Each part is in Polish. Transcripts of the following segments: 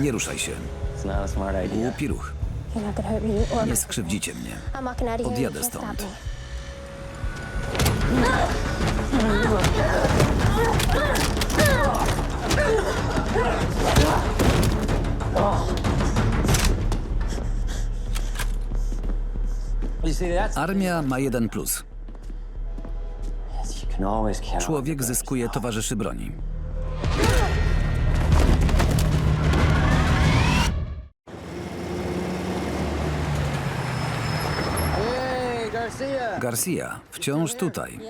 Nie ruszaj się. Głupi ruch. Nie skrzywdzicie mnie. Odjadę stąd. Armia ma jeden plus. Człowiek zyskuje towarzyszy broni. Garcia. Wciąż tutaj.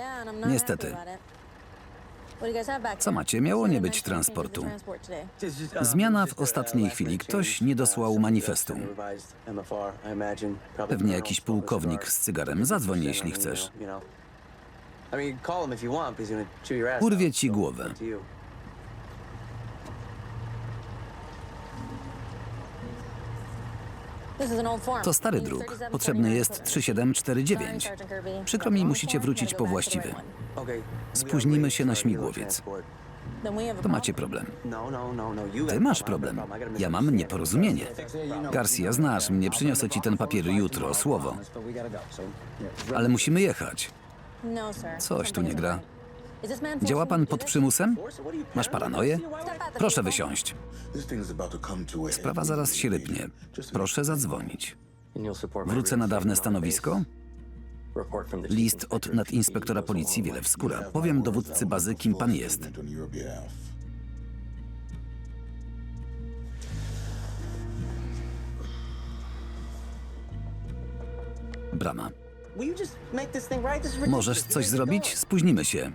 Niestety. Co macie? Miało nie być transportu. Zmiana w ostatniej chwili. Ktoś nie dosłał manifestu. Pewnie jakiś pułkownik z cygarem. Zadzwoń, jeśli chcesz. Urwie ci głowę. To stary druk. Potrzebny jest 3749. Przykro mi, musicie wrócić po właściwy. Spóźnimy się na śmigłowiec. To macie problem. Ty masz problem. Ja mam nieporozumienie. Garcia, znasz mnie, przyniosę ci ten papier jutro, słowo. Ale musimy jechać. Coś tu nie gra. Działa pan pod przymusem? Masz paranoję? Proszę wysiąść. Sprawa zaraz się rypnie. Proszę zadzwonić. Wrócę na dawne stanowisko. List od nadinspektora policji wiele wskóra. Powiem dowódcy bazy, kim pan jest. Brama. Możesz coś zrobić? Spóźnimy się.